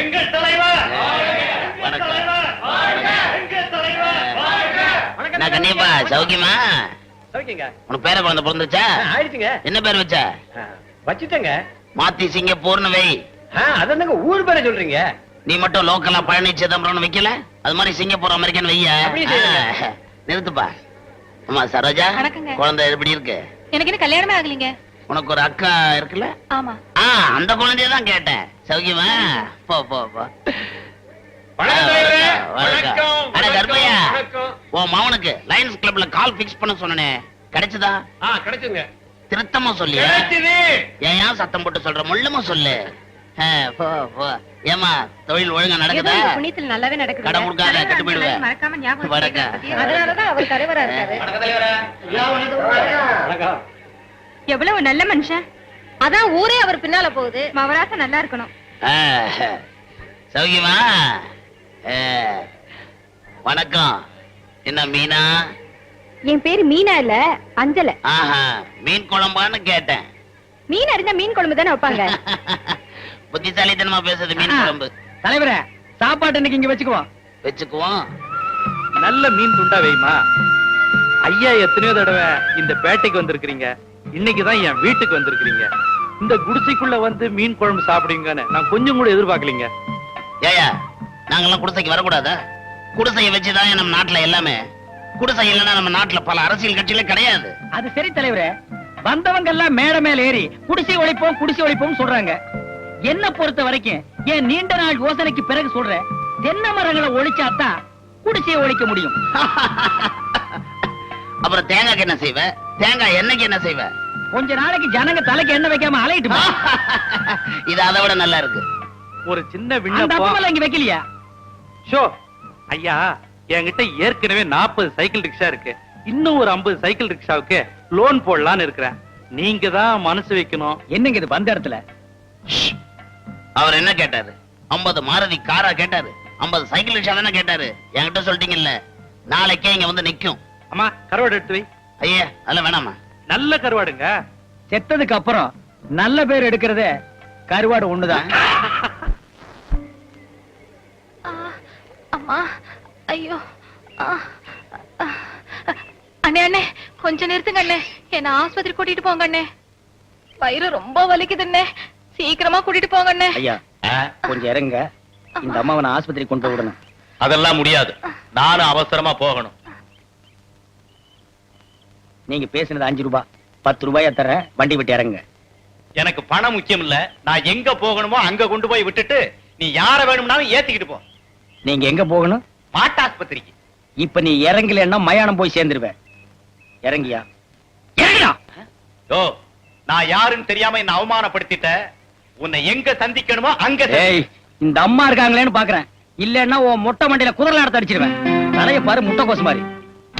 எங்கள் தலைவர்! வணக்கம். கண்ணியப்பா சௌக்கியமா? சௌக்கியங்க. உனக்கு பேர குழந்தை பிறந்துச்சா? ஆயிடுச்சுங்க. என்ன பேர் வச்ச? வச்சுட்டேங்க. மாத்தி சிங்கப்பூர்னு வை. அதாங்க ஊர் பேரை சொல்றீங்க? நீ மட்டும் லோக்கலா பழனி சிதம்பரம்னு வைக்கல? அது மாதிரி சிங்கப்பூர் அமெரிக்கன் வைய? நிறுத்துப்பா. அம்மா சரோஜா. குழந்தை எப்படி இருக்கு? எனக்கு இன்னும் கல்யாணமே ஆகலைங்க. உனக்கு ஒரு அக்கா இருக்குல்ல? ஆமா. ஆ அந்த குழந்தைய தான் கேட்டேன். சௌக்கியமா? போ போ போ. வணக்கம் அட. உன் மவனுக்கு லயன்ஸ் கிளப்ல கால் ஃபிக்ஸ் பண்ண சொன்னனே. கிடைச்சதா? ஆ கிடைச்சுங்க. திருத்தமா சொல்லி. ஏன் ஏன் சத்தம் போட்டு சொல்ற? முள்ளமா சொல்லு. ஆ, போ போ. ஏமா தொழில் ஒழுங்கா நடக்குதா? புண்ணியத்தில் நல்லாவே நடக்குது கடன் கொடுக்காத, கெட்டு போயிடுவ. மறக்காம ஞாபகம் வணக்கம். வச்சுக்கங்க. அதனாலதான் அவர் தலைவரா இருக்காரு. வணக்கம். எவ்வளவு நல்ல மனுஷன்? அதான் ஊரே அவர் பின்னால போகுது. மவராச நல்லா இருக்கணும். சௌக்கியமா? வணக்கம். என்ன மீனா? என் பேரு மீனா இல்ல அஞ்சல. ஆஹா மீன் குழம்பான்னு கேட்டேன். மீன் அறிஞ்சா மீன் குழம்பு தானே வைப்பாங்க. புத்திசாலித்தனமா பேசுறது மீன் குழம்பு. தலைவரே சாப்பாடு இன்னைக்கு இங்க வச்சுக்குவோம். வச்சுக்குவோம். நல்ல மீன் துண்டா வைமா ஐயா எத்தனையோ தடவை இந்த பேட்டைக்கு வந்திருக்கிறீங்க. இன்னைக்கு தான் என் வீட்டுக்கு வந்திருக்கிறீங்க. இந்த குடிசைக்குள்ள வந்து மீன் குழம்பு சாப்பிடுவீங்கன்னு நான் கொஞ்சம் கூட எதிர்பார்க்கலீங்க. ஏயா நாங்கெல்லாம் குடிசைக்கு வரக்கூடாதா? குடிசையை வச்சுதான் நம்ம நாட்டுல எல்லாமே. குடிசை இல்லைன்னா நம்ம நாட்டுல பல அரசியல் கட்சிகளே கிடையாது. அது சரி தலைவரே. வந்தவங்க எல்லாம் மேடை மேல ஏறி குடிசை ஒழிப்போம் குடிசை ஒழிப்போம் சொல்றாங்க. என்ன பொறுத்த வரைக்கும் என் நீண்ட நாள் யோசனைக்கு பிறகு சொல்றேன். தென்னை மரங்களை ஒழிச்சாதான் குடிசையை ஒழிக்க முடியும். அப்புறம் தேங்காய்க்கு என்ன செய்வ? தேங்காய் எண்ணெய்க்கு என்ன செய்வ? கொஞ்ச நாளைக்கு ஜனங்க தலைக்கு எண்ணெய் வைக்காம அலையிட்டுமா இது அதை விட நல்லா இருக்கு. ஒரு சின்ன விண்ணப்பம். இங்க வைக்கலையா? ஷோ ஐயா என்கிட்ட ஏற்கனவே நாற்பது சைக்கிள் ரிக்ஷா இருக்கு. இன்னும் ஒரு ஐம்பது சைக்கிள் ரிக்ஷாவுக்கு லோன் போடலான்னு இருக்கிறேன். நீங்க தான் மனசு வைக்கணும். என்னங்க இது வந்த இடத்துல? அவர் என்ன கேட்டாரு? 50 மாருதி காரா கேட்டாரு. 50 சைக்கிள் ரிக்ஷா தானே கேட்டாரு. என்கிட்ட சொல்லிட்டீங்கல்ல. நாளைக்கே இங்க வந்து நிக்கும். அம்மா கருவாடு எடுத்து வை. ஐயா அதெல்லாம் வேணாமா? நல்ல கருவாடுங்க. செத்ததுக்கு அப்புறம் நல்ல பேர் எடுக்கிறதே கருவாடு ஒண்ணுதான். அம்மா ஐயோ. அண்ணே அண்ணே கொஞ்ச நிறுத்துங்க அண்ணே. என்ன ஆஸ்பத்திரி கூட்டிட்டு போங்க அண்ணே. வயிறு ரொம்ப வலிக்குது அண்ணே சீக்கிரமா கூட்டிட்டு போங்க அண்ணே. ஐயா கொஞ்சம் இறங்க இந்த அம்மாவை நான் ஆஸ்பத்திரி கொண்டு விடணும். அதெல்லாம் முடியாது. நானும் அவசரமா போகணும். நீங்க பேசினது அஞ்சு ரூபாய் பத்து ரூபாயா தரேன் வண்டி விட்டு இறங்க எனக்கு பணம் முக்கியம் இல்ல. நான் எங்க போகணுமோ அங்க கொண்டு போய் விட்டுட்டு நீ யார வேணும்னாலும் ஏத்திக்கிட்டு போ. நீங்க எங்க போகணும்? மாட்டாஸ்பத்திரிக்கு இப்ப நீ இறங்கலன்னா மயானம் போய் சேர்ந்துருவேன். இறங்கியா? இறங்கியா யோ நான் யாருன்னு தெரியாம என்ன அவமானப்படுத்திட்ட. உன்னை எங்க சந்திக்கணுமோ அங்க இந்த அம்மா இருக்காங்களேன்னு பாக்குறேன். இல்லன்னா உன் மொட்டை மண்டியில குதிரை எடுத்து அடிச்சிருவேன். தலைய பாரு முட்டை கோசு மாதிரி.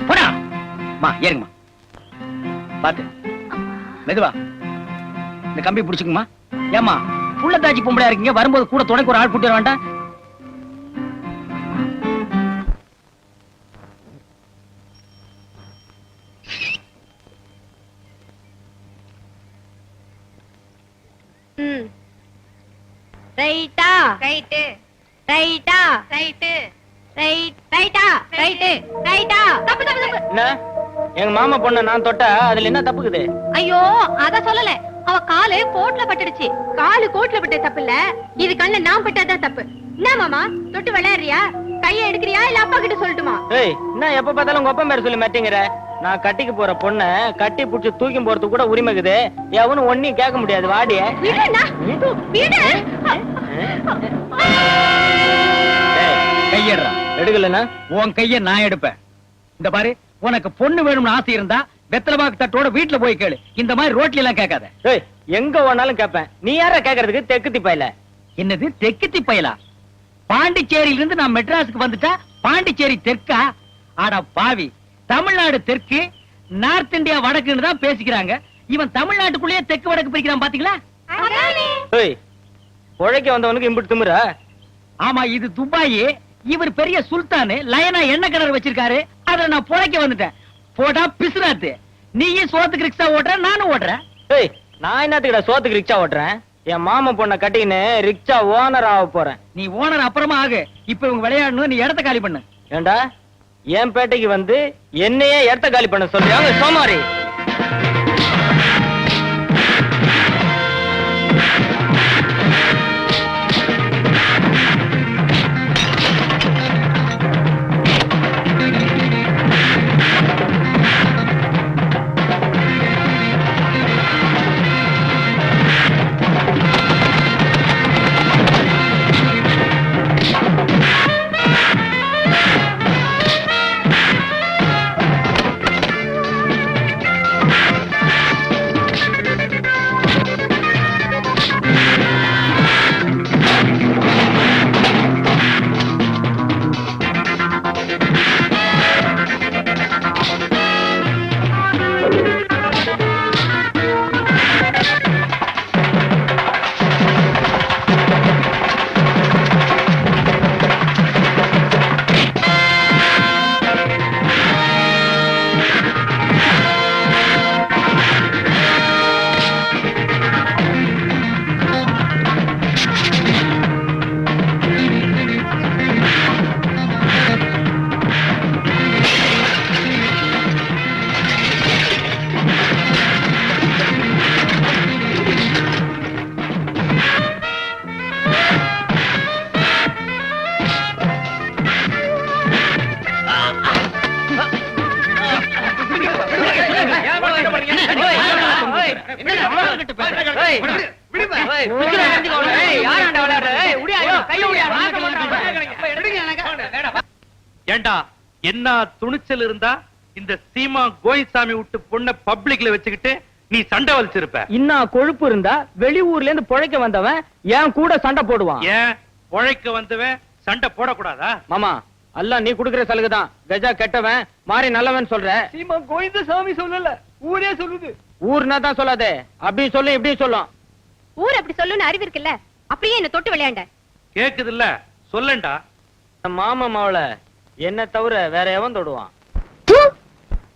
போடா! மா ஏறுங்கம்மா. பாத்து. மெதுவா. இந்த கம்பி பிடிச்சுக்குமா? ஏமா புள்ள தாச்சி பொம்பளையா இருக்கீங்க வரும்போது கூட துணைக்கு ஒரு ஆள் கூட்டி வர வேண்டாம்? ரைட்டா. ரைட்டு. ரைட்டா. ரைட்டு. ரைட் ரைட்டா. ரைட்டு. ரைட்டா. தப்பு தப்பு தப்பு. என்ன? எங்க மாமா பொண்ண நான் தொட்டா அதுல என்ன தப்புக்குது? ஐயோ அத சொல்லல. அவ காலு கோட்ல பட்டுடுச்சு. காலு கோட்ல பட்ட தப்பு இல்ல இது கண்ணு நான் பட்டாதான் தப்பு. என்ன மாமா தொட்டு விளையாடுறியா? கைய எடுக்கிறியா? இல்ல அப்பா கிட்ட சொல்லட்டுமா? ஏய் என்ன எப்ப பார்த்தாலும் உங்க அப்பா சொல்லி மாட்டேங்கிற? நான் கட்டிக்கு போற பொண்ண கட்டி புடிச்சு தூக்கி போறதுக்கு கூட உரிமை இருக்குது எவனும் ஒன்னையும் கேட்க முடியாது. வாடிய. கையடுறா. எடுக்கலனா உன் கைய நான் எடுப்பேன். இந்த பாரு. உனக்கு பொண்ணு வேணும்னு ஆசை இருந்தா வெத்தலபாக்கு தட்டோட வீட்டுல போய் கேளு. இந்த மாதிரி ரோட்ல எல்லாம் கேட்காத. எங்க வேணாலும் கேட்பேன். நீ யார கேக்குறதுக்கு தெக்கு திப்பாயில. என்னது தெற்கு பயலா பாண்டிச்சேரியில இருந்து நான் மெட்ராஸுக்கு வந்துட்டா பாண்டிச்சேரி தெற்கா? ஆட பாவி தமிழ்நாடு தெற்கு நார்த் இந்தியா வடக்குன்னு தான் பேசிக்கிறாங்க. இவன் தமிழ்நாட்டுக்குள்ளேயே தெற்கு வடக்கு பிரிக்கிறான் பாத்தீங்களா? உழைக்க வந்தவனுக்கு இம்புட்டு திமுறா? ஆமா இது துபாய். இவர் பெரிய சுல்தானு லயனா எண்ணெய் கிணறு வச்சிருக்காரு. அதுல நான் புழைக்க வந்துட்டேன். போடா பிசுராத்து நீயும் சோத்துக்கு ரிக்ஷா ஓட்டுற நானும் ஓட்டுறேன். ஏய் நான் என்னத்துக்குடா சோத்துக்கு ரிக்ஷா ஓட்டுறேன்? என் மாமா பொண்ணை கட்டிக்கின்னு ரிக்ஷா ஓனர் ஆக போறேன். நீ ஓனர் அப்புறமா ஆகு. இப்ப இவங்க விளையாடணும் நீ இடத்த காலி பண்ணு. ஏண்டா? என் பேட்டைக்கு வந்து என்னையே இடத்த காலி பண்ண சொல்றியாங்க சோமாரி. ஏண்டா என்ன துணிச்சல் இருந்தா இந்த சீமா கோயிசாமி விட்டு பொண்ண பப்ளிக்ல வச்சுக்கிட்டு நீ சண்டை வலிச்சிருப்ப? இன்னும் கொழுப்பு இருந்தா வெளியூர்ல இருந்து பொழைக்க வந்தவன் என் கூட சண்டை போடுவான். ஏன் உழைக்க வந்தவன் சண்டை போடக்கூடாதா? மாமா எல்லாம் நீ குடுக்கிற சலுகை தான் கஜா கெட்டவன் மாறி நல்லவன் சொல்ற. சீமா கோவிந்த சாமி சொல்லல ஊரே சொல்லுது. ஊர்னா தான் சொல்லாதே. அப்படி சொல்லு இப்படி சொல்லும். ஊர் அப்படி சொல்லுன்னு அறிவு இருக்குல்ல? அப்படியே என்ன தொட்டு விளையாண்ட. கேக்குது இல்ல சொல்லண்டா. மாமா மாவுல. என்ன தவிர வேற எவன் தொடுவான்?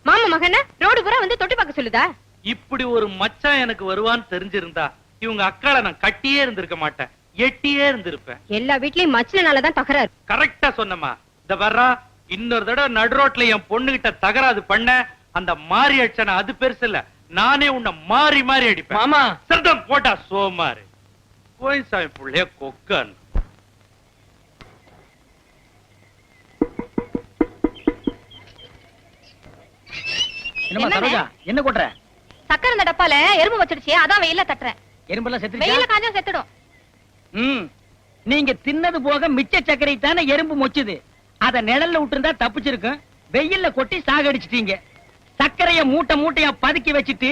மாமா மகன ரோடு பூரா வந்து தொட்டு பார்க்க சொல்லுதா? இப்படி ஒரு மச்சான் எனக்கு வருவான்னு தெரிஞ்சிருந்தா இவங்க அக்காளை நான் கட்டியே இருந்திருக்க மாட்டேன் எட்டியே இருந்திருப்பேன். எல்லா வீட்லயும் மச்சினாலதான் தகராறு. கரெக்டா சொன்னமா இந்த வர்றா இன்னொரு தடவை நடு ரோட்ல என் பொண்ணுகிட்ட தகராது பண்ண அந்த மாறி அடிச்சன அது பெருசு இல்ல. நானே உன்னை மாறி மாறி அடிப்பேன். மாமா! சத்தம் போட்டா சோமாரு. கோயில்சாமி புள்ளைய கொக்கன் என்னமா என்னண்ணே? சரோஜா என்ன கொட்டுற? சக்கரை இந்த டப்பால எறும்பு வச்சிடுச்சு அதான் வெயில தட்டுறேன். எறும்பெல்லாம் வெயில செத்துருச்சா காஞ்சா செத்துடும். ம். நீங்க தின்னது போக மிச்ச சர்க்கரை தானே எறும்பு மொச்சுது. அத நிழல்ல விட்டுருந்தா தப்பிச்சிருக்கும். வெயில்ல கொட்டி சாகடிச்சிட்டீங்க. சர்க்கரைய மூட்டை மூட்டையா பதுக்கி வச்சுட்டு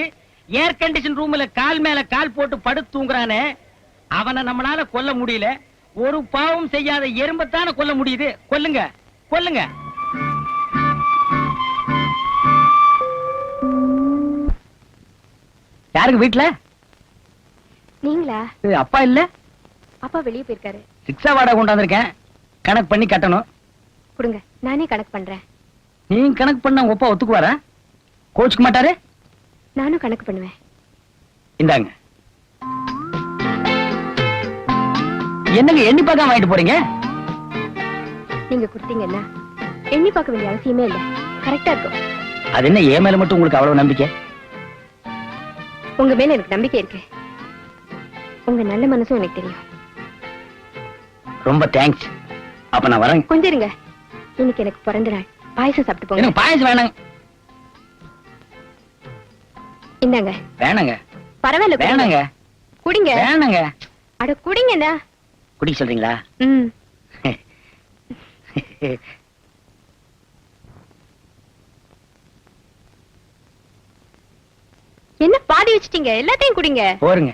ஏர் கண்டிஷன் ரூம்ல கால் மேல கால் போட்டு படுத்து தூங்குறானே அவனை நம்மளால கொல்ல முடியல. ஒரு பாவம் செய்யாத எறும்பத்தானே கொல்ல முடியுது. கொல்லுங்க கொல்லுங்க. யாருங்க வீட்டுல நீங்களா? அப்பா இல்ல? அப்பா வெளியே போயிருக்காரு. சிக்ஸா வாடகை கொண்டாந்துருக்கேன். கணக்கு பண்ணி கட்டணும். கொடுங்க நானே கணக்கு பண்றேன். நீங்க கணக்கு பண்ண உங்க அப்பா ஒத்துக்குவாரா? கோச்சுக்க மாட்டாரு? நானும் கணக்கு பண்ணுவேன். இந்தாங்க. என்னங்க எண்ணி பார்க்காம வாங்கிட்டு போறீங்க? நீங்க கொடுத்தீங்கன்னா எண்ணி பார்க்க வேண்டிய அவசியமே இல்ல. கரெக்டா இருக்கும். அது என்ன ஏன் மேல மட்டும் உங்களுக்கு அவ்வளவு நம்பிக்கை? உங்க மேல எனக்கு நம்பிக்கை இருக்கு. உங்க நல்ல மனசும் எனக்கு தெரியும். ரொம்ப தேங்க்ஸ் அப்ப நான் வரேன். கொஞ்சம் இருங்க இன்னைக்கு எனக்கு பிறந்த நாள். பாயசம் சாப்பிட்டு போங்க. எனக்கு பாயசம் வேணாங்க. இந்தாங்க. வேணாங்க. பரவாயில்ல. வேணாங்க. குடிங்க. வேணாங்க. அட குடிங்கண்ணா. குடிக்க சொல்றீங்களா? ம். என்ன பாதி வச்சிட்டீங்க? எல்லாத்தையும் குடிங்க. போருங்க.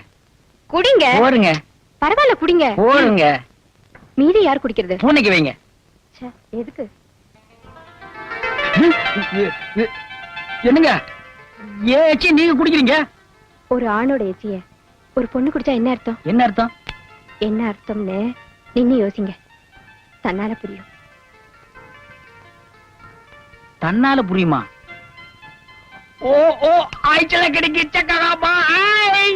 குடிங்க. போருங்க. பரவாயில்ல குடிங்க. போருங்க. மீதி யார் குடிக்கிறது? பூனைக்கு வைங்க. எதுக்கு? என்னங்க? ஏச்சி நீங்க குடிக்கிறீங்க? ஒரு ஆணோட எச்சிய. ஒரு பொண்ணு குடிச்சா என்ன அர்த்தம்? என்ன அர்த்தம்? என்ன அர்த்தம்னு நின்னு யோசிங்க. தன்னால புரியும். தன்னால புரியுமா? ஓ ஓ ஆய்ச்சல கிடைக்கு சக்கராப்பா ஆய்